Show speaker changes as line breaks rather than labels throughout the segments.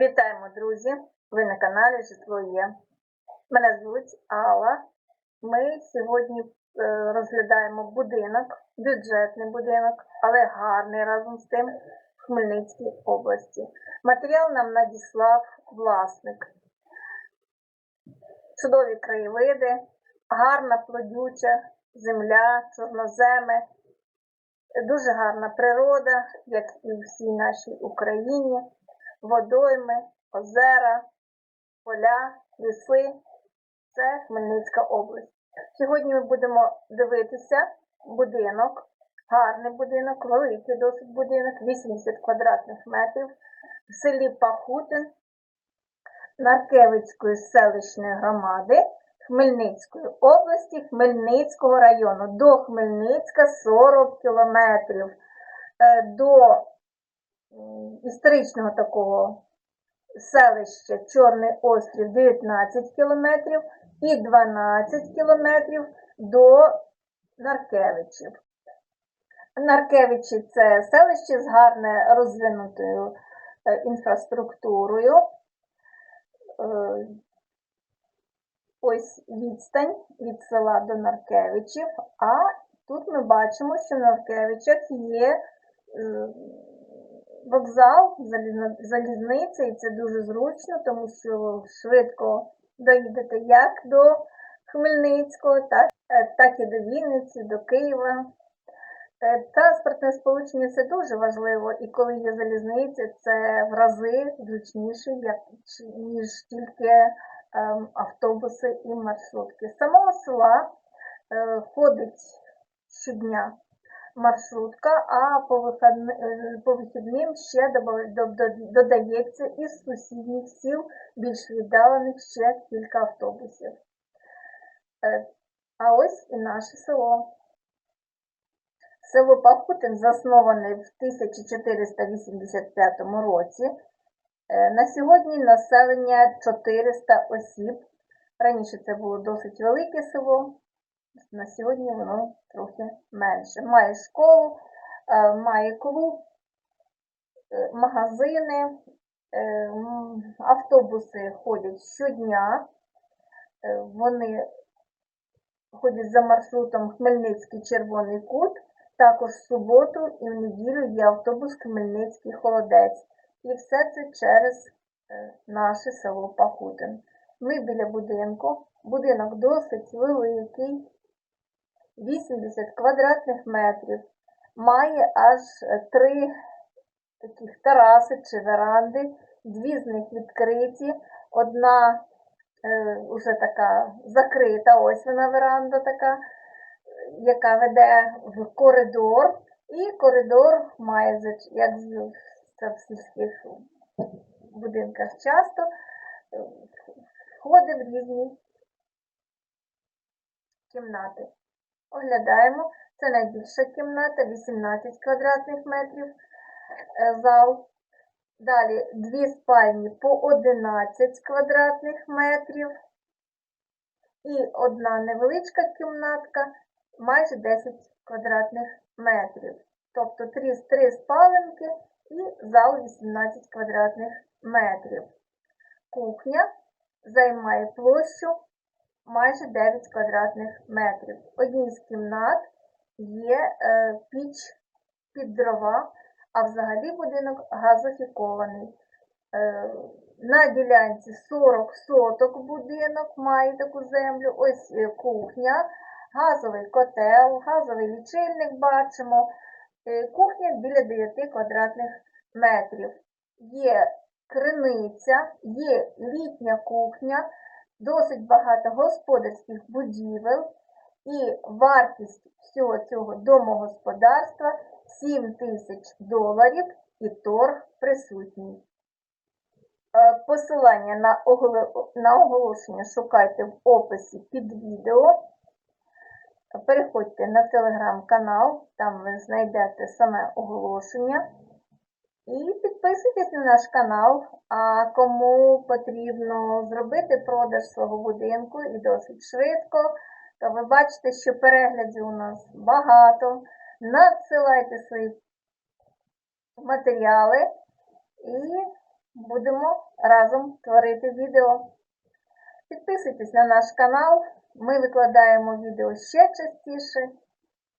Вітаємо, друзі! Ви на каналі Житло Є. Мене звуть Алла. Ми сьогодні е, розглядаємо будинок, бюджетний будинок, але гарний разом з тим в Хмельницькій області. Матеріал нам надіслав власник. Чудові краєвиди, гарна плодюча земля, чорноземи, дуже гарна природа, як і в всій нашій Україні водойми, озера, поля, ліси. Це Хмельницька область. Сьогодні ми будемо дивитися будинок, гарний будинок, великий досить будинок, 80 квадратних метрів в селі Пахутин Наркевицької селищної громади Хмельницької області, Хмельницького району. До Хмельницька 40 кілометрів. Е, До історичного такого селища Чорний острів 19 кілометрів і 12 кілометрів до Наркевичів. Наркевичі це селище з гарно розвинутою е, інфраструктурою. Е, Ось відстань від села до Наркевичів, а тут ми бачимо, що в Наркевичах є е, вокзал, залізниця, і це дуже зручно, тому що швидко доїдете як до Хмельницького, так, е, так і до Вінниці, до Києва. Е, Транспортне сполучення це дуже важливо, і коли є залізниця, це в рази зручніше, ніж тільки ем, автобуси і маршрутки. З самого села е, ходить щодня маршрутка, а по, е, вихідним ще додається із сусідніх сіл, більш віддалених ще кілька автобусів. Е, А ось і наше село. Село Пахутин засноване в 1485 році. Е, На сьогодні населення 400 осіб. Раніше це було досить велике село, на сьогодні воно трохи менше. Має школу, е, має клуб, е, магазини, е, автобуси ходять щодня. Вони ходять за маршрутом Хмельницький Червоний Кут. Також в суботу і в неділю є автобус Хмельницький Холодець. І все це через наше село Пахутин. Ми біля будинку. Будинок досить великий, 80 квадратних метрів. Має аж три таких тераси чи веранди. Дві з них відкриті. Одна е, уже така закрита, ось вона веранда така, яка веде в коридор. І коридор має, як це в сільських будинках часто, е, входи в різні кімнати. Оглядаємо. Це найбільша кімната, 18 квадратних метрів е, зал. Далі дві спальні по 11 квадратних метрів. І одна невеличка кімнатка майже 10 квадратних метрів. Тобто три, три спаленки і зал 18 квадратних метрів. Кухня займає площу майже 9 квадратних метрів. Одній з кімнат є е, піч під дрова, а взагалі будинок газофікований. Е, на ділянці 40 соток будинок має таку землю. Ось кухня, газовий котел, газовий лічильник бачимо. Е, Кухня біля 9 квадратних метрів. Є криниця, є літня кухня, досить багато господарських будівель і вартість всього цього домогосподарства 7 тисяч доларів і торг присутній. Е, Посилання на оголошення шукайте в описі під відео. Переходьте на телеграм-канал, там ви знайдете саме оголошення. І підписуйтесь на наш канал. А кому потрібно зробити продаж свого будинку і досить швидко, то ви бачите, що переглядів у нас багато. Надсилайте свої матеріали і будемо разом творити відео. Підписуйтесь на наш канал. Ми викладаємо відео ще частіше.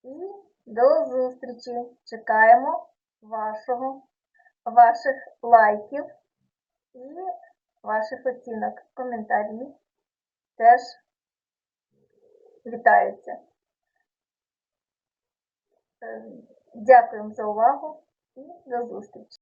І до зустрічі! Чекаємо вашого, ваших лайків і ваших оцінок. Коментарі теж вітаються. Е, Дякуємо за увагу і до зустрічі!